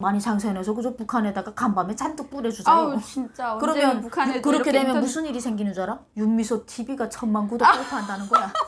많이 장사해놔서 그저 북한에다가 간밤에 잔뜩 뿌려주자요. 아우 진짜 그러면 그렇게 되면 무슨 일이 생기는 줄 알아? 윤미소 TV가 천만 구독 돌파한다는 거야.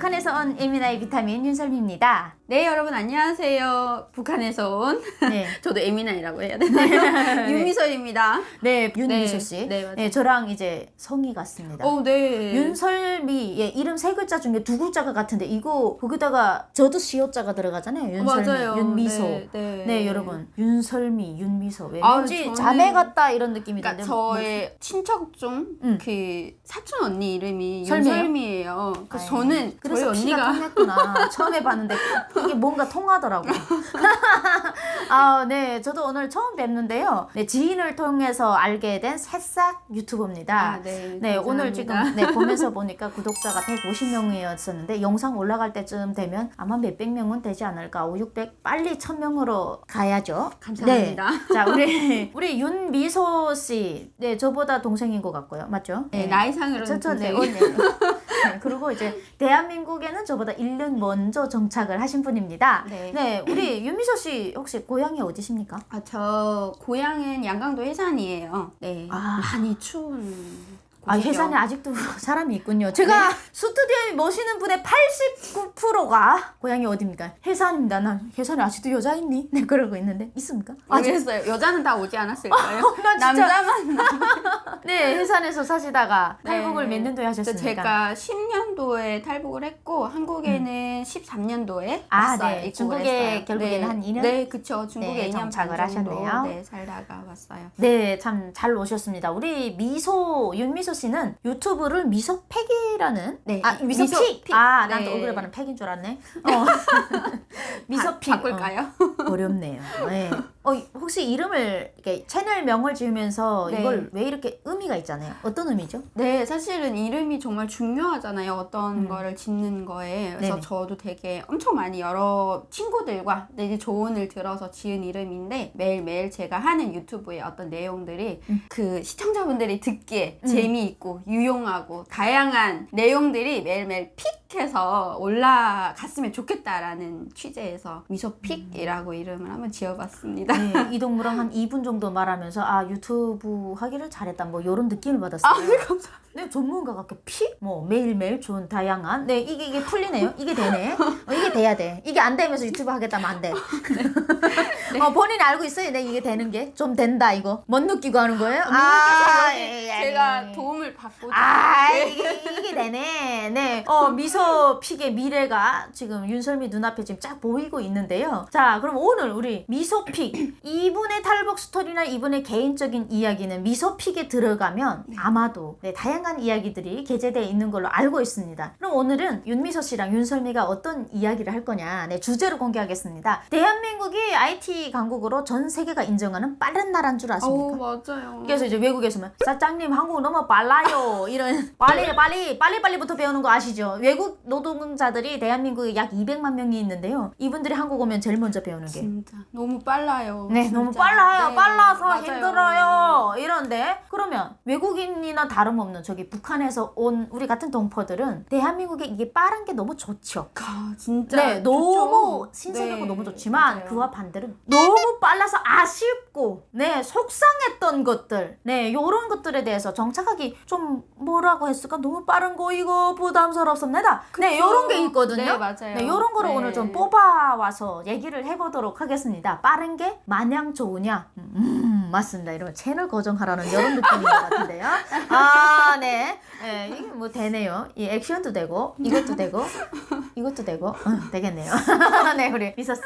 북한에서 온 에미나의 비타민 윤설미입니다. 네 여러분 안녕하세요 북한에서 온 네, 저도 에미나이라고 해야 되나요 네 윤미소 네, 씨. 네, 맞아요. 네, 저랑 이제 성이 같습니다. 어 네 윤설미 예, 이름 세 글자 중에 두 글자가 같은데 이거 거기다가 저도 시옷자가 들어가잖아요. 윤설미, 맞아요 윤미소. 네, 네, 네. 여러분 윤설미, 윤미소 왜 아유, 왠지 저는- 자매 같다 이런 느낌이 그러니까 드는데 뭐 저의 친척 중 음. 그 사촌 언니 이름이 설미예요? 윤설미예요. 그래서 아유, 저는 그 래서 저희 피가 언니가 통했구나. 처음에 봤는데 이게 뭔가 통하더라고. 아, 네, 저도 오늘 처음 뵙는데요. 네, 지인을 통해서 알게 된 새싹 유튜버입니다. 아, 네, 네, 감사합니다. 오늘 지금 네, 보면서 보니까 구독자가 150명이었었는데 영상 올라갈 때쯤 되면 아마 몇백 명은 되지 않을까? 5, 600 빨리 1000명으로 가야죠. 감사합니다. 네. 자, 우리 우리 윤미소 씨. 네, 저보다 동생인 것 같고요. 맞죠? 네, 나이상으로는 저, 저, 네. 어, 네. 네, 그리고 이제 대한민국에는 저보다 1년 먼저 정착을 하신 분입니다. 네. 우리 윤미소 씨 혹시 고향이 어디십니까? 아, 저 고향은 양강도 해산이에요. 네. 아. 많이 추운 아. 해산에 아직도 사람이 있군요. 제가 스튜디오에 모시는 분의 89%가 고향이 어디입니까? 해산입니다. 난 해산에 아직도 여자 있니? 네, 그러고 있는데 있습니까? 아직 모르겠어요. 여자는 다 오지 않았을까요? 나 진짜- 남자만 네, 해산에서 사시다가 네. 탈북을 몇 년도에 하셨습니까? 제가 10년도에 탈북을 했고 한국에는 13년도에 아, 왔어요. 네. 중국에 했어요. 결국에는 네. 한 2년? 네, 그쵸. 중국에 네, 2년 정착을 반 정도 하셨네요. 네, 살다가 왔어요. 네, 참 잘 오셨습니다. 우리 미소 윤미소 씨는 유튜브를 미소팩이라는 네, 아 미소픽. 미소픽. 아, 난 네. 또 얼굴에 바른 팩인 줄 알았네. 어. 미소픽. 바, 바꿀까요? 어, 어렵네요. 네. 어, 혹시 이름을 이렇게 채널 명을 지으면서 네. 이걸 왜 이렇게 의미가 있잖아요. 어떤 의미죠? 네, 사실은 이름이 정말 중요하잖아요. 어떤 음. 거를 짓는 거에. 그래서 네네. 저도 되게 엄청 많이 여러 친구들과 되게 조언을 들어서 지은 이름인데 매일매일 제가 하는 유튜브의 어떤 내용들이 음. 그 시청자분들이 듣기에 음. 재미있고 유용하고 다양한 내용들이 매일매일 픽 해서 올라갔으면 좋겠다라는 취재에서 미소픽이라고 이름을 한번 지어봤습니다. 네, 이동무랑 한 2분 정도 말하면서 아 유튜브 하기를 잘했다 뭐 이런 느낌을 받았어요. 아, 네, 감사합니다. 네, 전문가가 그 피? 뭐 매일매일 좋은 다양한 네 이게 이게 풀리네요. 이게 되네. 어, 이게 돼야 돼. 이게 안 되면서 유튜브 하겠다면 안 돼. 어, 본인이 알고 있어요. 네 이게 되는 게 좀 된다 이거. 못 느끼고 하는 거예요? 아, 예, 예, 제가 예. 도움을 받고 아 이게, 이게 되네. 네. 어 미소 픽의 미래가 지금 윤설미 눈앞에 지금 쫙 보이고 있는데요. 자 그럼 오늘 우리 미소 픽 이분의 탈북 스토리나 이분의 개인적인 이야기는 미소 픽에 들어가면 아마도 네, 다양한 이야기들이 게재되어 있는 걸로 알고 있습니다. 그럼 오늘은 윤미소 씨랑 윤설미가 어떤 이야기를 할 거냐 네 주제로 공개하겠습니다. 대한민국이 IT 강국으로 전 세계가 인정하는 빠른 나라인 줄 아십니까? 오 맞아요. 그래서 이제 외국에서는 사장님 한국 너무 빨라요 이런 빨리 빨리 빨리 빨리부터 배우는 거 아시죠? 외국 노동자들이 대한민국에 약 200만 명이 있는데요. 이분들이 한국 오면 제일 먼저 배우는 게 진짜 너무 빨라요. 네, 진짜. 너무 빨라요. 네, 빨라서 맞아요. 힘들어요. 이런데 그러면 외국인이나 다름없는 저기 북한에서 온 우리 같은 동포들은 대한민국에 이게 빠른 게 너무 좋죠. 아, 진짜 네, 너무 좋죠. 신세계고 네, 너무 좋지만 맞아요. 그와 반대로 너무 빨라서 아쉽고 네 속상했던 것들 네 요런 것들에 대해서 정착하기 좀 뭐라고 했을까 너무 빠른 거 이거 부담스럽습니다. 네 그쵸. 요런 게 있거든요. 네, 맞아요. 네, 요런 거를 네. 오늘 좀 뽑아 와서 얘기를 해보도록 하겠습니다. 빠른 게 마냥 좋으냐? 음 맞습니다. 이러면 채널 고정하라는 이런 느낌인 것 같은데요. 아 네, 네 이게 뭐 되네요. 이 액션도 되고 이것도 되고 이것도 되고 어, 되겠네요. 네 우리 미서 씨.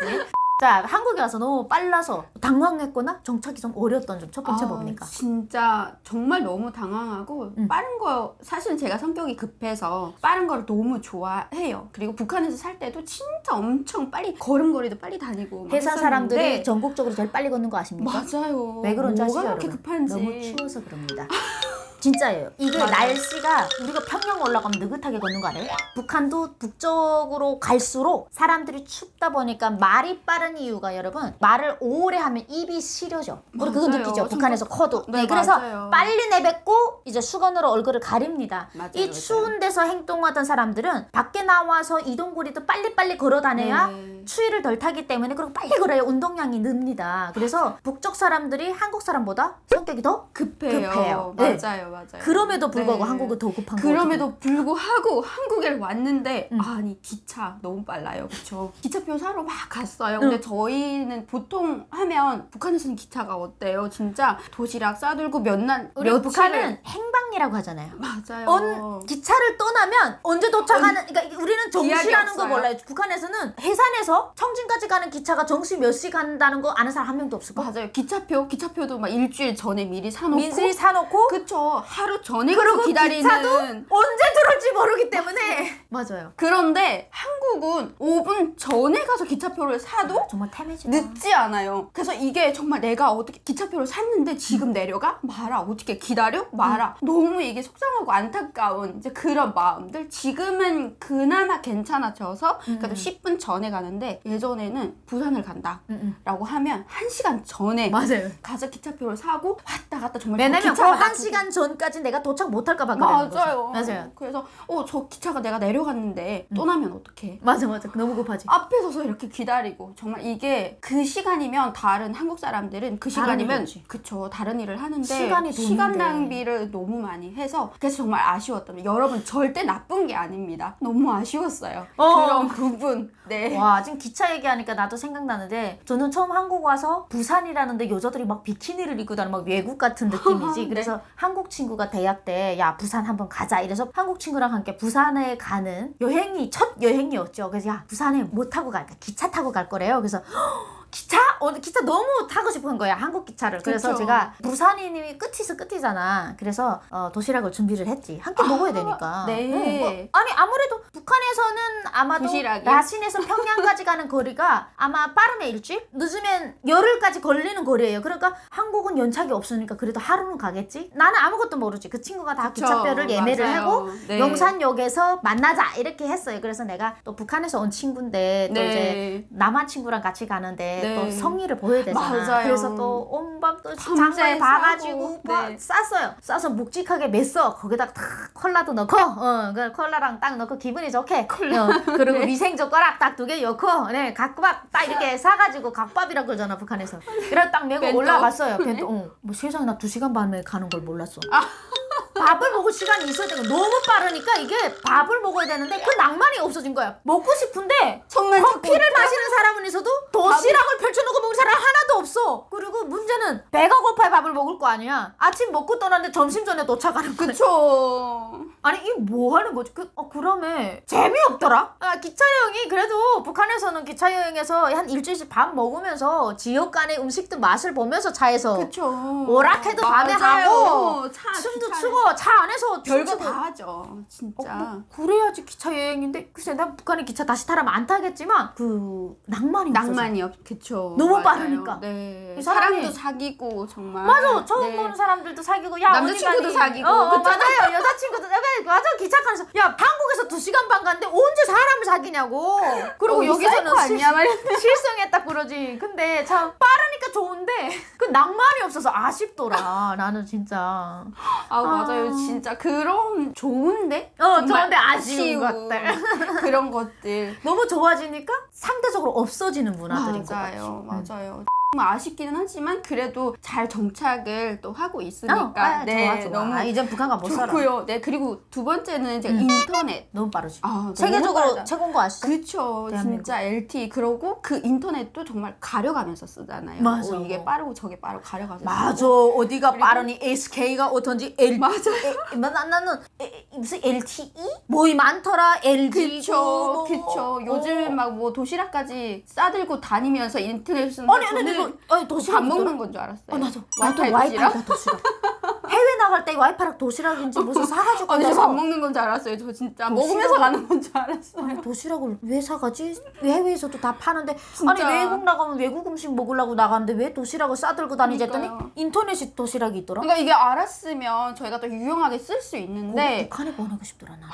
자 한국에 와서 너무 빨라서 당황했거나 정착이 좀 어려웠던 점 첫 번째 아, 뭡니까? 진짜 정말 너무 당황하고 음. 빠른 거 사실은 제가 성격이 급해서 빠른 거를 너무 좋아해요. 그리고 북한에서 살 때도 진짜 엄청 빨리 걸음걸이도 빨리 다니고 막 회사 사람들이 했었는데 전국적으로 제일 빨리 걷는 거 아십니까? 맞아요. 왜 그런지 뭐가 아시죠, 그렇게 여러분? 급한지 너무 추워서 그럽니다. 진짜예요. 이게 맞아요. 날씨가 우리가 평양 올라가면 느긋하게 걷는 거 알아요? 북한도 북쪽으로 갈수록 사람들이 춥다 보니까 말이 빠른 이유가 여러분 말을 오래 하면 입이 시려져. 우리 그거 맞아요. 느끼죠? 북한에서 커도. 네, 그래서 맞아요. 빨리 내뱉고 이제 수건으로 얼굴을 가립니다. 맞아요, 이. 추운 데서 행동하던 사람들은 밖에 나와서 이동거리도 빨리빨리 걸어 다녀야 네. 추위를 덜 타기 때문에 그리고 빨리 걸어야 운동량이 늡니다. 그래서 북쪽 사람들이 한국 사람보다 성격이 더 급해요. 급해요. 네. 맞아요, 맞아요. 그럼에도 불구하고 네. 한국은 더 급한 거 그럼에도 불구하고 한국에 왔는데 음. 아니 기차 너무 빨라요 그쵸 기차표 사러 막 갔어요 근데 응. 저희는 보통 하면 북한에서는 기차가 어때요 진짜 도시락 싸들고 몇날 며칠을- 북한은 행방이라고 하잖아요. 맞아요 언 기차를 떠나면 언제 도착하는 그러니까 우리는 정시라는 거. 몰라요. 북한에서는 해산에서 청진까지 가는 기차가 정시 몇 시 간다는 거 아는 사람 한 명도 없을 거야. 맞아요 기차표 기차표도 막 일주일 전에 미리 사놓고 민들이 사놓고 그쵸 하루 전에 그리고 기다리는 기차도 언제 들어올지 모르기 때문에 맞아요. 그런데 한국은 5분 전에 가서 기차표를 사도 정말 태매지다. 늦지 않아요. 그래서 이게 정말 내가 어떻게 기차표를 샀는데 지금 음. 내려가? 마라. 어떻게 기다려? 마라. 너무 이게 속상하고 안타까운 이제 그런 마음들. 지금은 그나마 괜찮아져서 음. 그래도 10분 전에 가는데 예전에는 부산을 간다. 응, 응. 라고 하면 1시간 전에 맞아요. 가서 기차표를 사고 왔다 갔다 정말 왜냐면 그 기차가 한 놔두고 시간 전 까지 내가 도착 못할까봐 거죠. 맞아요. 맞아요. 그래서 어 저 기차가 내가 내려갔는데 음. 떠나면 어떡해? 맞아 맞아. 너무 급하지. 앞에 서서 이렇게 기다리고 정말 이게 그 시간이면 다른 한국 사람들은 그 다른 시간이면 일이지. 그쵸 다른 일을 하는데 시간이 시간. 낭비를 너무 많이 해서 그래서 정말 아쉬웠던 여러분 절대 나쁜 게 아닙니다 너무 아쉬웠어요 어. 그런 부분 네 와 지금 기차 얘기하니까 나도 생각나는데 저는 처음 한국 와서 부산이라는데 여자들이 막 비키니를 입고 다니는 막 외국 같은 느낌이지 네. 그래서 한국 친 구가 대학 때 야 부산 한번 가자. 이래서 한국 친구랑 함께 부산에 가는 여행이 첫 여행이었죠. 그래서 야 부산에 뭐 타고 갈까? 기차 타고 갈 거래요. 그래서 기차? 어, 기차 너무 타고 싶은 거야 한국 기차를 그래서 그쵸. 제가 부산이님이 끝이서 끝이잖아 그래서 어, 도시락을 준비를 했지 함께 먹어야 되니까 네. 응, 뭐, 아니 아무래도 북한에서는 아마도 도시락이요? 라신에서 평양까지 가는 거리가 아마 빠르면 일주일 늦으면 열흘까지 걸리는 거리예요 그러니까 한국은 연착이 없으니까 그래도 하루는 가겠지 나는 아무것도 모르지 그 친구가 다 그쵸. 기차표를 예매를 맞아요. 하고 네. 용산역에서 만나자 이렇게 했어요 그래서 내가 또 북한에서 온 친구인데 또 네. 이제 남한 친구랑 같이 가는데 네. 또 성의를 보여야 되잖아. 맞아요. 그래서 또 밤새 장을 봐가지고 네. 쌌어요. 싸서 묵직하게 맸어. 거기다가 탁 콜라도 넣고, 어, 그 콜라랑 딱 넣고 기분이 좋게. 어, 그리고 네. 위생 젓가락 딱 두 개 넣고, 네, 각밥 딱 이렇게 사가지고 각밥이라고 그러잖아 북한에서. 그래 딱 메고 벤또. 올라갔어요. 벤또. 어, 뭐 세상에 나 두 시간 반에 가는 걸 몰랐어. 밥을 먹을 시간이 있어야 되고 너무 빠르니까 이게 밥을 먹어야 되는데 그 낭만이 없어진 거야. 먹고 싶은데 손만 커피를 마시는 사람은 있어도 도시락을 펼쳐놓고 먹는 사람 하나도 없어. 그리고 문제는 배가 고파야 밥을 먹을 거 아니야. 아침 먹고 떠났는데 점심 전에 도착하는 거야. 그쵸 아니 이 뭐 하는 거지? 그, 어 그러면 재미없더라. 아 기차 여행이 그래도 북한에서는 기차 여행에서 한 일주일씩 밥 먹으면서 지역 간의 음식도 맛을 보면서 차에서 그쵸 오락해도 밤에. 하고 차, 춤도 기차 안에서 별거 춤추고. 다 하죠 진짜 어, 뭐 그래야지 기차 여행인데 글쎄 난 북한의 기차 다시 타라면 안 타겠지만 그 낭만이 없어져. 낭만이 없, 그쵸. 너무 맞아요. 빠르니까. 네. 이 사람이- 사람도 사귀고, 정말. 맞아 처음 네. 보는 사람들도 사귀고 야 남자친구도? 사귀고, 어, 어? 맞아요 여자친구도 야, 맞아 기차 타면서 야 한국에서 두 시간 반 갔는데 언제 사람을 사귀냐고 그리고 어, 여기서는 말이야. 실성했다 그러지 근데 참 빠르니까 좋은데 그 낭만이 없어서 아쉽더라 나는 진짜 아, 맞아요. 진짜 그런 좋은데? 어 정말 좋은데 아쉬운 것들 그런 것들. 너무 좋아지니까 상대적으로 없어지는 문화들인 것 맞아요. 같아 맞아요. 아쉽기는 하지만 그래도 잘 정착을 또 하고 있으니까 어, 아, 네 좋아 좋아 너무 아, 이젠 북한 가 못 살아 좋고요. 네 그리고 두 번째는 이제 음. 인터넷. 너무 빠르지 아, 너무 세계적으로 빠르다. 최고인 거 아시죠? 대한민국. 진짜 LTE 그러고 그 인터넷도 정말 가려가면서 쓰잖아요 맞아. 어, 이게 빠르고 저게 빠르고 가려가면서 맞아 쓰고. 어디가 빠르니 SK가 어떤지 L 맞아요 에, 나, 나는 에, 무슨 LTE 뭐이 많더라 LG 그쵸 그쵸 요즘 막 뭐 도시락까지 싸들고 다니면서 인터넷 쓰는 아니 아니 저는 이거 아니 밥 도시락 먹는 건 줄 알았어요 어 나도 나도 와이파이 와이파이가 도시락 해외 나갈 때 와이파랑 도시락인지 무슨 사가지고 아니 가서 저밥 먹는 건 줄 알았어요. 저 진짜 도시락을- 먹으면서 가는 건 줄 알았어요. 아니 도시락을 왜 사가지? 해외에서도 다 파는데 진짜. 아니 외국 나가면 외국 음식 먹으려고 나가는데 왜 도시락을 싸들고 다니지 했더니. 인터넷에 도시락이 있더라. 그러니까 이게 알았으면 저희가 또 유용하게 쓸 수 있는데 북한에 보내고 싶더라 나.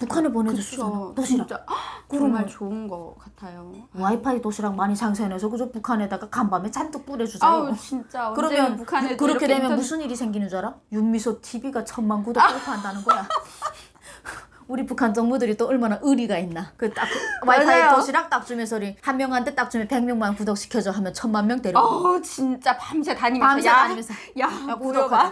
북한에 보내줬잖아. 그쵸. 도시락. 진짜 그러면- 정말 좋은 거 같아요. 와이파이 도시락 많이 상세해서 그저 북한에다가 간밤에 잔뜩 뿌려주세요. 아우 진짜 그러면 북한에 그렇게 되면 무슨 일이 생기는 줄 알아? 윤미소 TV가 천만 구독 돌파한다는 거야. 우리 북한 정부들이 또 얼마나 의리가 있나. 그 딱 와이파이 맞아요. 도시락 딱 주면서 우리 한 명한테 딱 주면 백 명만 구독 시켜줘 하면 천만 명 데리고 어우 진짜 밤새 다니면서 밤새 야, 다니면서 야, 야. 구독하자.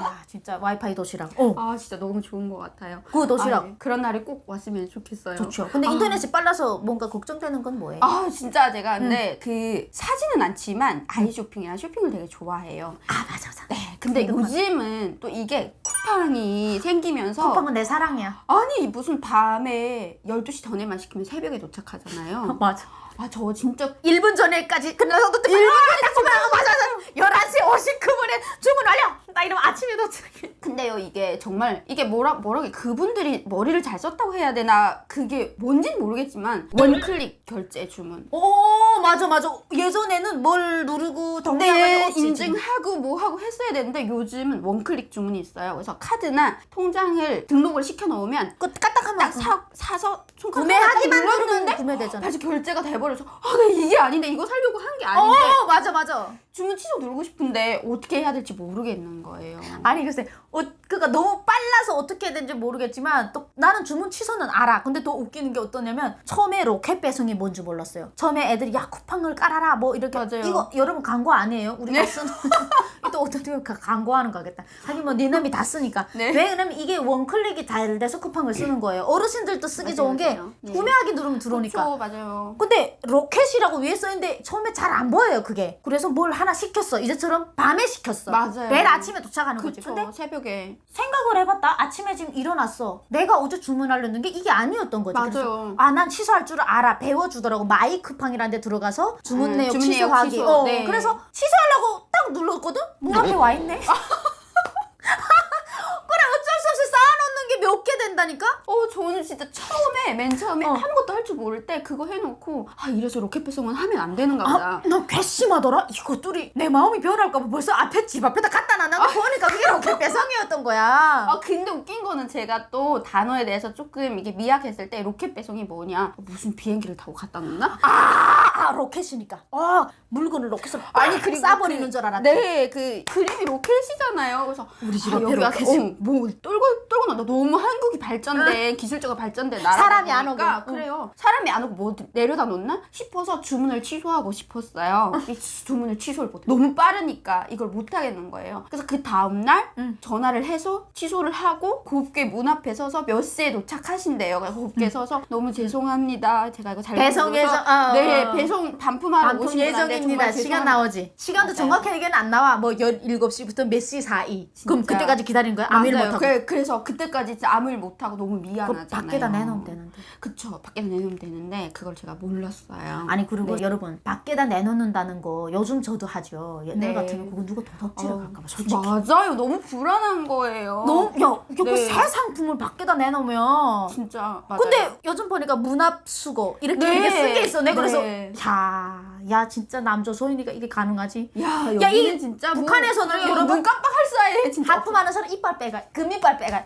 야 진짜 와이파이 도시락. 어. 아 진짜 너무 좋은 것 같아요. 그 도시락 아니, 그런 날이 꼭 왔으면 좋겠어요. 좋죠. 근데 인터넷이 빨라서 뭔가 걱정되는 건 뭐예요? 아 진짜 제가 근데 그 사지는 않지만 아이 쇼핑이나 쇼핑을 되게 좋아해요. 아 맞아 맞아. 네. 근데 그동안. 요즘은 또 이게 쿠팡이 생기면서 쿠팡은 내 사랑이야. 아니 무슨 밤에 12시 전에만 시키면 새벽에 도착하잖아요. 맞아. 아 저 진짜 1분 전에까지 끝나서도 1분 전에 주문 맞아 맞아. 11시 59분에 주문 완료. 나 이러면 아침에 도착해. 근데요 이게 정말 이게 뭐라 뭐라게 그분들이 머리를 잘 썼다고 해야 되나? 그게 뭔진 모르겠지만 원클릭 결제 주문. 오 맞아 맞아. 예전에는 뭘 누르고 네, 없지 인증하고 뭐 하고 했어야 되는데 요즘은 원클릭 주문이 있어요. 그래서 카드나 통장을 등록을 시켜 놓으면 그 까딱하면 딱 사, 사서 손가락 구매하기만 구매 되잖아 다시 결제가 돼버려서 아, 나 이게 아닌데 이거 살려고 한 게 아닌데 어 맞아 맞아 주문 취소 누르고 싶은데 어떻게 해야 될지 모르겠는 거예요. 아니 글쎄 어, 그니까 너무 빨라서 어떻게 해야 되는지 모르겠지만 또 나는 주문 취소는 알아 근데 더 웃기는 게 어떠냐면 처음에 로켓 배송이 뭔지 몰랐어요 처음에 애들이 야 쿠팡을 깔아라 뭐 이렇게 맞아요. 이거 여러분 광고 아니에요 우리가 네. 쓰는 또 어떤 때 광고하는 거겠다 하긴 뭐 니놈이 다 쓰니까 네. 왜 그러면 이게 원클릭이 잘 돼서 쿠팡을 쓰는 거예요 어르신들도 쓰기 맞아요, 좋은 게 맞아요. 네. 구매하기 누르면 들어오니까 맞아요. 근데 로켓이라고 위에 써있는데 처음에 잘 안 보여요 그게. 그래서 뭘 하나 시켰어. 이제처럼 밤에 시켰어. 맞아요. 매일 아침에 도착하는 거지. 그쵸, 근데 새벽에. 생각을 해봤다. 아침에 지금 일어났어. 내가 어제 주문하려는 게 이게 아니었던 거지. 그래서 맞아요. 아난 취소할 줄 알아. 배워주더라고. 마이크팡이라는 데 들어가서 주문 음, 내역 주문 내역 취소하기. 취소, 어, 네. 그래서 취소하려고 딱 눌렀거든? 문 앞에 와 있네 그래 어쩔 수 없이 쌓아놓는 게 몇 개 된다니까 어 저는 진짜 처음에 맨 처음에 어. 아무것도 할 줄 모를 때 그거 해놓고 아 이래서 로켓 배송은 하면 안 되는가 보다. 아, 나 괘씸하더라. 이것들이 내 마음이 변할까 봐 벌써 앞에 집 앞에다 갖다 놔놓고 보니까 그게 로켓 배송이었던 거야. 아 근데 웃긴 거는 제가 또 단어에 대해서 조금 이게 미약했을 때 로켓 배송이 뭐냐 무슨 비행기를 타고 갖다 놓나? 아, 아, 로켓이니까. 아, 물건을 로켓으로 아니 그리고 싸버리는 그- 줄 알았대. 네 그 그림이 로켓이잖아요. 그래서 우리 집 아, 앞에 여기가 로켓이. 어, 뭐 떨고 떨고 나다 너무 한국이 발전된 기술적으로 발전된 나라 사람이 안 오고. 응. 그래요. 사람이 안 오고 뭐 내려다 놓나 싶어서 주문을 취소하고 싶었어요. 이 주문을 취소를 못해. 너무 빠르니까 이걸 못 하겠는 거예요. 그래서 그 다음 날 응. 전화를 해서 취소를 하고 곱게 문 앞에 서서 몇 시에 도착하신대요. 그래서 곱게 서서 너무 죄송합니다. 제가 이거 잘못 배송 눌러서 예정, 어, 네 어. 배송 반품하러 반품 오신 분한테 예정입니다. 시간. 나오지. 시간도 맞아요. 정확하게는 안 나와. 뭐 17시부터 몇 시 사이. 그럼 진짜. 그때까지 기다리는 거야? 아무 일 맞아요. 못하고. 그래, 그래서 그때까지 진짜 아무 일 못 하고 너무 그럼 미안하잖아요. 밖에다 내놓으면 되는데. 그쵸. 밖에다 내놓으면 되는데 그걸 제가 몰랐어요. 아니 그리고 네. 여러분 밖에다 내놓는다는 거 요즘 저도 하죠. 옛날 네. 같으면 그거 누가 도둑질을 어, 할까봐 솔직히. 맞아요. 너무 불안한 거예요. 너무 야 이거 네. 새 상품을 밖에다 내놓으면 진짜 맞아요. 근데 요즘 보니까 문 앞 수거 이렇게 네. 이게 쓴 게 있어. 내 그래서 네. 야, 야 진짜 남조 소인이가 이게 가능하지? 야, 야, 여기는 이 진짜 뭐- 북한에서는 그래요. 여러분 눈 깜빡할 사이에 진짜 하품하는 사람 이빨 빼가, 금이빨 빼가.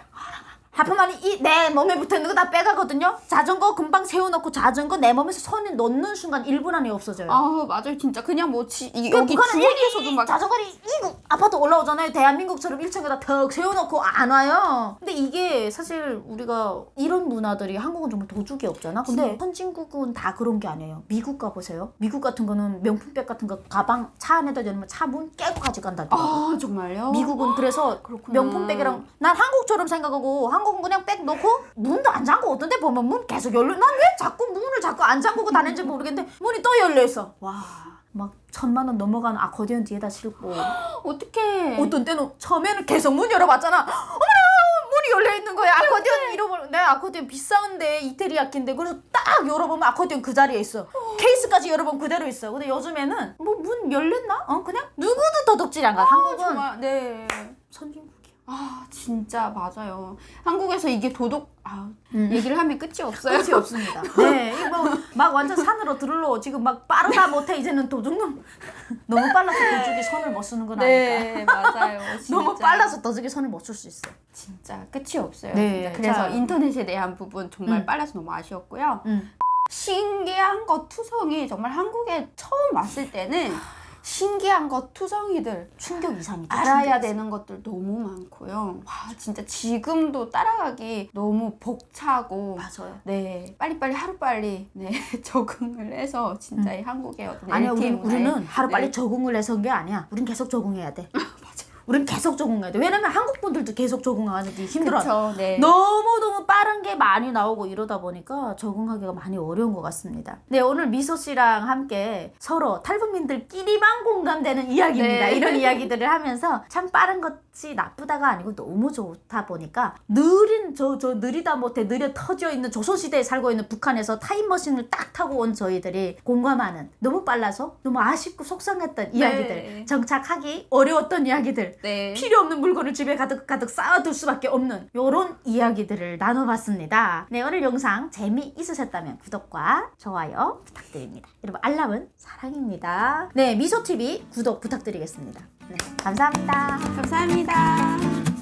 하품하니 이내 몸에 붙어 있는 거 다 빼가거든요. 자전거 금방 세워놓고 자전거 내 몸에서 손이 넣는 순간 1분 안에 없어져요. 아 맞아요 진짜 그냥 뭐 지, 이, 그 여기 북한은 주머니에서도 막 자전거리 이거 아파트 올라오잖아요. 대한민국처럼 1층에다 턱 세워놓고 안 와요. 근데 이게 사실 우리가 이런 문화들이 한국은 정말 도둑이 없잖아. 근데 선진국은 다 그런 게 아니에요. 미국 가보세요. 미국 같은 거는 명품백 같은 거 가방 차 안에다 열면 차 문 깨고 가져간다. 아 정말요? 미국은 그래서 그렇구나. 명품백이랑 난 한국처럼 생각하고 한국 은 그냥 백 넣고 문도 안 잠고 어떤 데 보면 문 계속 열려. 난 왜 자꾸 문을 자꾸 안 잠그고 다니는지 모르겠는데 문이 또 열려 있어. 와 막 천만 원 넘어가는 아코디언 뒤에다 싣고. 어떡해. 어떤 때는 처음에는 계속 문 열어봤잖아. 어머나 문이 열려 있는 거야. 아코디언 잃어버려 내 아코디언 비싼데 이태리 악기인데 그래서 딱 열어보면 아코디언 그 자리에 있어. 케이스까지 열어보면 그대로 있어. 근데 요즘에는 뭐 문 열렸나? 어 그냥? 누구도 도둑질 안 가. 한국은. 정말. 네. 선진국이야 아 진짜 맞아요. 한국에서 이게 도덕 아 음. 얘기를 하면 끝이 없어요. 끝이 없습니다. 네, 이거 뭐막 완전 산으로 들러 지금 막 빠르다 못해 이제는 도둑놈 너무 빨라서 도둑이 손을 못 쓰는 건 아닐까. 네 맞아요. 진짜. 너무 빨라서 도둑이 손을 못 쓸 수 있어. 진짜 끝이 없어요. 네, 진짜. 그래서 자. 인터넷에 대한 부분 정말 음. 빨라서 너무 아쉬웠고요. 음. 신기한 것 투성이 정말 한국에 처음 왔을 때는 신기한 것 투성이들 충격 이상이죠. 알아야 충격 되는 것들 너무 많고요. 와 진짜 지금도 따라가기 너무 벅차고. 맞아요. 네 빨리빨리 하루빨리 네 적응을 해서 진짜 이 한국의 어떤 아니야, 우리, 문화에- 우리는 하루 빨리 네. 적응을 해서 온 게 아니야. 우린 계속 적응해야 돼. 우린 계속 적응해야 돼. 왜냐면 한국 분들도 계속 적응하기 힘들어. 그렇죠. 네. 너무너무 빠른 게 많이 나오고 이러다 보니까 적응하기가 많이 어려운 것 같습니다. 네, 오늘 미소 씨랑 함께 서로 탈북민들끼리만 공감되는 이야기입니다. 네. 이런 이야기들을 하면서 참 빠른 것이 나쁘다가 아니고 너무 좋다 보니까 느린 저 저 느리다 못해 느려 터져 있는 조선시대에 살고 있는 북한에서 타임머신을 딱 타고 온 저희들이 공감하는 너무 빨라서 너무 아쉽고 속상했던 이야기들 정착하기 어려웠던 이야기 들 네. 필요 없는 물건을 집에 가득 가득 쌓아둘 수밖에 없는 요런 이야기들을 나눠봤습니다. 네 오늘 영상 재미있으셨다면 구독과 좋아요 부탁드립니다. 여러분 알람은 사랑입니다. 네 미소TV 구독 부탁드리겠습니다. 네 감사합니다. 감사합니다.